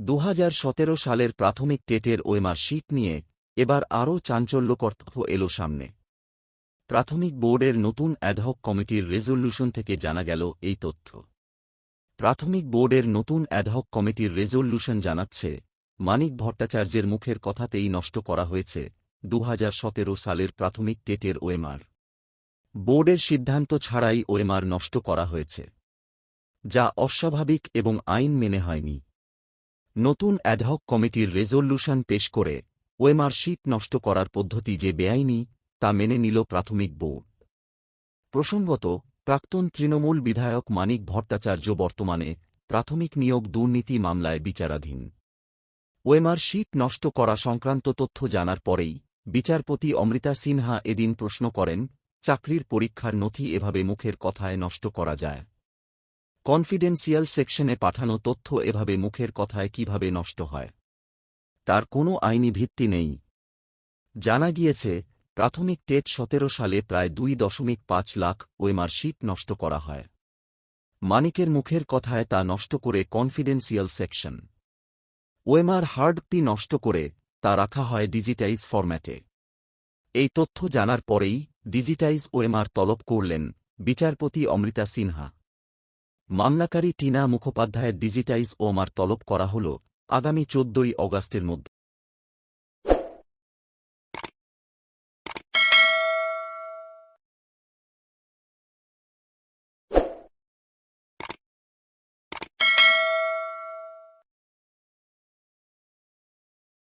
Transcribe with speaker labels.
Speaker 1: দুহাজার সতেরো সালের প্রাথমিক টেটের ওয়েমার শীত নিয়ে এবার আরও চাঞ্চল্যকর তথ্য এল সামনে। প্রাথমিক বোর্ডের নতুন অ্যাডহক কমিটির রেজলিউশন থেকে জানা গেল এই তথ্য। প্রাথমিক বোর্ডের নতুন অ্যাডহক কমিটির রেজলিউশন জানাচ্ছে, মানিক ভট্টাচার্যের মুখের কথাতেই নষ্ট করা হয়েছে দুহাজার সতেরো সালের প্রাথমিক টেটের ওয়েমার। বোর্ডের সিদ্ধান্ত ছাড়াই ওয়েমার নষ্ট করা হয়েছে, যা অস্বাভাবিক এবং আইন মেনে হয়নি। নতুন অ্যাডহক কমিটির রেজলিউশন পেশ করে ওয়েমার শীত নষ্ট করার পদ্ধতি যে বেআইনি, তা মেনে নিল প্রাথমিক বোর্ড। প্রসঙ্গত, প্রাক্তন তৃণমূল বিধায়ক মানিক ভট্টাচার্য বর্তমানে প্রাথমিক নিয়োগ দুর্নীতি মামলায় বিচারাধীন। ওয়েমার শীত নষ্ট করা সংক্রান্ত তথ্য জানার পরেই বিচারপতি অমৃতা সিনহা এদিন প্রশ্ন করেন, চাকরির পরীক্ষার নথি এভাবে মুখের কথায় নষ্ট করা যায়। কনফিডেন্সিয়াল সেকশনে পাঠানো তথ্য এভাবে মুখের কথায় কীভাবে নষ্ট হয়, তার কোনো আইনি ভিত্তি নেই। জানা গিয়েছে, প্রাথমিক টেট সতেরো সালে প্রায় দুই দশমিক পাঁচ লাখ ওয়েমার শীত নষ্ট করা হয়। মানিকের মুখের কথায় তা নষ্ট করে কনফিডেন্সিয়াল সেকশন। ওয়েমার হার্ড পি নষ্ট করে তা রাখা হয় ডিজিটাইজ ফরম্যাটে। এই তথ্য জানার পরেই ডিজিটাইজ ওয়েমার তলব করলেন বিচারপতি অমৃতা সিনহা। মামলাকারী টিনা মুখোপাধ্যায়ের ডিজিটাইজ ওমার তলব করা হল আগামী চোদ্দই অগাস্টের মধ্যে।